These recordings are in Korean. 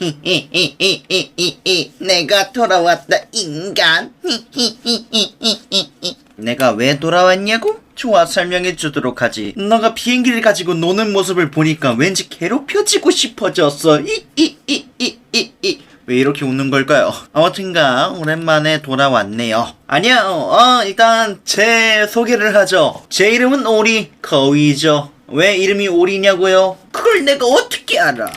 히히히히히히히. 내가 돌아왔다 인간. 히히히히히히히. 내가 왜 돌아왔냐고? 좋아 설명해 주도록 하지. 너가 비행기를 가지고 노는 모습을 보니까 왠지 괴롭혀지고 싶어졌어. 이이이이이이 왜 이렇게 웃는 걸까요? 아무튼가 오랜만에 돌아왔네요. 아니야 어 일단 제 소개를 하죠. 제 이름은 오리 거위죠. 왜 이름이 오리냐고요? 그걸 내가 어떻게 알아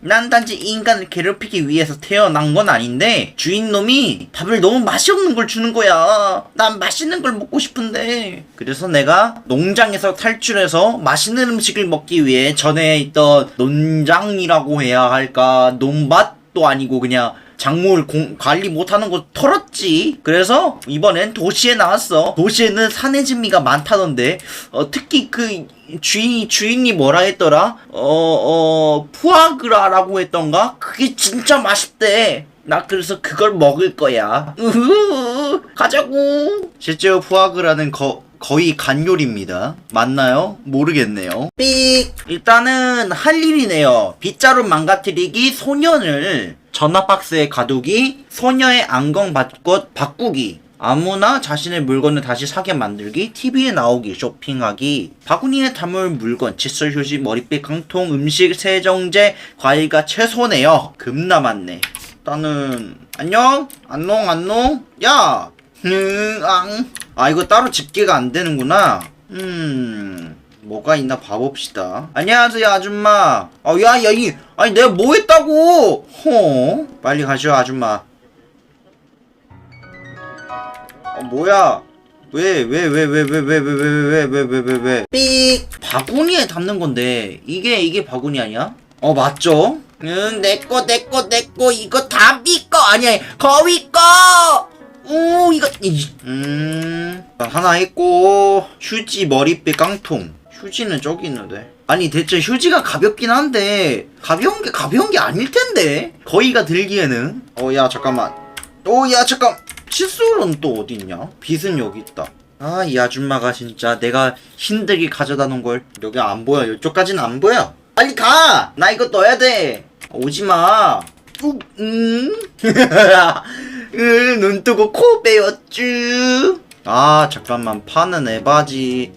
난 단지 인간을 괴롭히기 위해서 태어난 건 아닌데 주인놈이 밥을 너무 맛이 없는 걸 주는 거야. 난 맛있는 걸 먹고 싶은데. 그래서 내가 농장에서 탈출해서 맛있는 음식을 먹기 위해 전에 있던 논장이라고 해야 할까 논밭 도 아니고 그냥 작물 공- 관리 못하는 거 털었지. 그래서 이번엔 도시에 나왔어. 도시에는 사내진미가 많다던데. 어, 특히 그 주인 주인이 뭐라 했더라? 어, 어, 푸아그라라고 했던가? 그게 진짜 맛있대. 나 그래서 그걸 먹을 거야. 가자고. 실제로 푸아그라는 거 거의 간요리입니다. 맞나요? 모르겠네요. 삑! 일단은 할 일이네요. 빗자루 망가뜨리기 소년을 전화박스에 가두기, 소녀의 안경 바꽃 바꾸기, 아무나 자신의 물건을 다시 사게 만들기, TV에 나오기, 쇼핑하기, 바구니에 담을 물건, 칫솔, 휴지, 머리빗, 깡통, 음식, 세정제, 과일과 채소네요. 금 남았네. 일단은 안녕, 안녕, 안녕. 야, 으앙. 아 이거 따로 집계가 안 되는구나. 음. 뭐가 있나 봐봅시다. 안녕하세요, 아줌마. 아, 야, 야, 이, 아니, 내가 뭐 했다고? 허? 빨리 가시오, 아줌마. 어, 뭐야? 왜, 왜, 왜, 왜, 왜, 왜, 왜, 왜, 왜, 왜, 왜, 왜, 왜, 삑! 바구니에 담는 건데, 이게, 이게 바구니 아니야? 어, 맞죠? 응, 내꺼, 내꺼, 내꺼, 이거 다 미꺼! 아니야, 거위 꺼! 오, 이거, 이, 음, 하나 했고, 휴지, 머리빗, 깡통. 휴지는 저기 있는데. 아니, 대체 휴지가 가볍긴 한데, 가벼운 게 가벼운 게 아닐 텐데? 거위가 들기에는. 어, 야, 잠깐만. 오, 야, 잠깐. 칫솔은 또 어디 있냐? 빗은 여기 있다. 아, 이 아줌마가 진짜 내가 힘들게 가져다 놓은 걸 여기 안 보여. 이쪽까지는 안 보여. 빨리 가! 나 이거 넣어야 돼! 오지 마! 욱, 음? 으, 눈 뜨고 코 빼였쥬. 아, 잠깐만. 파는 에바지.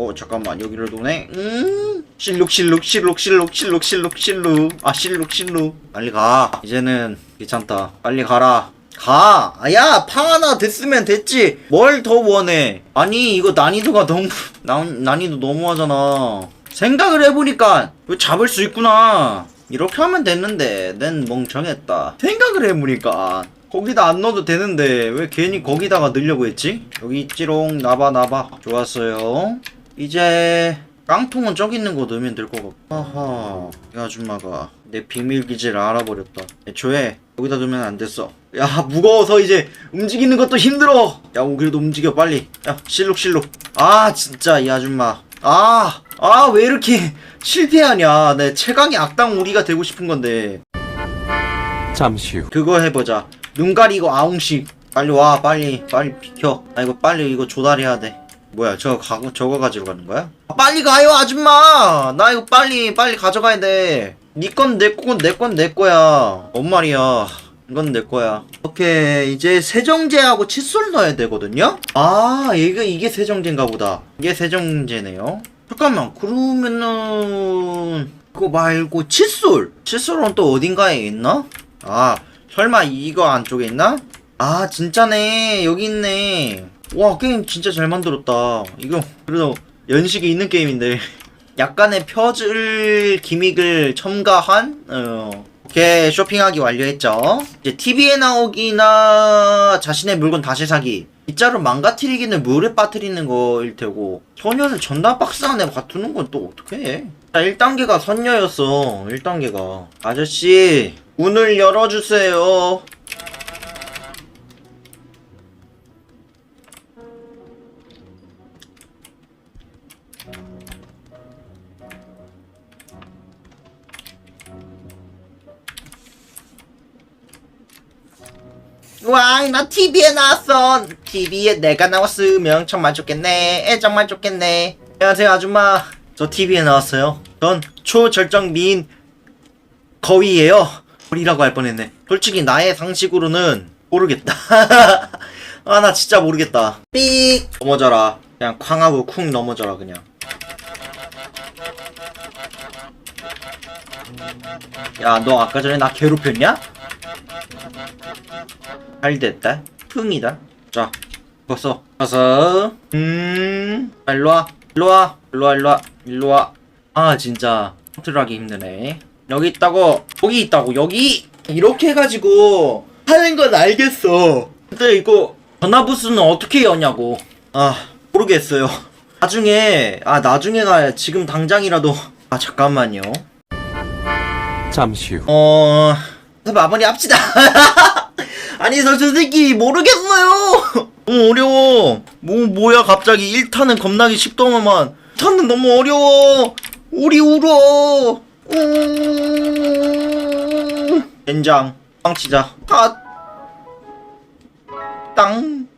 어, 잠깐만. 여기를 도네? 음? 실룩, 실룩, 실룩, 실룩, 실룩, 실룩, 실룩. 아, 실룩, 실룩. 빨리 가. 이제는 괜찮다. 빨리 가라. 가! 아, 야, 파 하나 됐으면 됐지! 뭘 더 원해? 아니, 이거 난이도가 너무, 난, 난이도 너무하잖아. 생각을 해보니까, 이거 잡을 수 있구나. 이렇게 하면 됐는데, 난 멍청했다. 생각을 해보니까, 거기다 안 넣어도 되는데, 왜 괜히 거기다가 넣으려고 했지? 여기 있지롱, 나봐, 나봐. 좋았어요. 이제, 깡통은 저기 있는 거 넣으면 될 것 같고. 아하, 이 아줌마가 내 비밀 기지를 알아버렸다. 애초에 여기다 두면 안 됐어. 야, 무거워서 이제 움직이는 것도 힘들어. 야, 오, 그래도 움직여 빨리. 야, 실룩실룩. 아, 진짜 이 아줌마. 아, 아, 왜 이렇게 실패하냐? 내 최강의 악당 우리가 되고 싶은 건데. 잠시 후 그거 해보자. 눈 가리고 아웅식. 빨리 와, 빨리, 빨리 비켜. 아, 이거 빨리 이거 조달해야 돼. 뭐야, 저거 가고, 저거 가지러 가는 거야? 아, 빨리 가요, 아줌마! 나 이거 빨리, 빨리 가져가야 돼. 니건 내 거건 내건 내 거야. 뭔 말이야. 이건 내 거야. 오케이, 이제 세정제하고 칫솔 넣어야 되거든요? 아, 이게, 이게 세정제인가 보다. 이게 세정제네요. 잠깐만, 그러면은, 그거 말고 칫솔! 칫솔은 또 어딘가에 있나? 아, 설마 이거 안쪽에 있나? 아, 진짜네. 여기 있네. 와, 게임 진짜 잘 만들었다. 이거, 그래도 연식이 있는 게임인데. 약간의 퍼즐 기믹을 첨가한, 어, 오케이, 쇼핑하기 완료했죠. 이제 TV에 나오기나 자신의 물건 다시 사기. 빗자루 망가뜨리기는 물에 빠뜨리는 거일 테고, 소녀를 전담 박스 안에 가두는 건 또 어떻게 해? 자, 1단계가 선녀였어. 1단계가. 아저씨, 문을 열어주세요. 와, 나 TV에 나왔어. TV에 내가 나왔으면 정말 좋겠네. 에, 정말 좋겠네. 안녕하세요, 아줌마. 저 TV에 나왔어요. 전 초절정 미인 거위예요 거리라고 할 뻔했네 솔직히 나의 상식으로는 모르겠다 아 나 진짜 모르겠다 삑 넘어져라 그냥 쾅하고 쿵 넘어져라 그냥 야 너 아까 전에 나 괴롭혔냐? 잘 됐다. 흥이다. 자 벗어 벗어. 음 아, 일로와 일로와 일로와 일로와 일로와. 아 진짜 컨트롤하기 힘드네. 여기 있다고 여기 있다고 여기! 이렇게 해가지고 하는 건 알겠어. 근데 이거 전화부스는 어떻게 여냐고. 아 모르겠어요. 나중에 아 나중에가 지금 당장이라도. 아 잠깐만요. 잠시 후. 어 마무리 합시다. 아니 저 솔직히 모르겠어요. 너무 어려워. 뭐 뭐야 갑자기. 1타는 겁나게 쉽더만. 2타는 너무 어려워. 우리 울어. 음... 된장. 빵치자. 아. 핫땅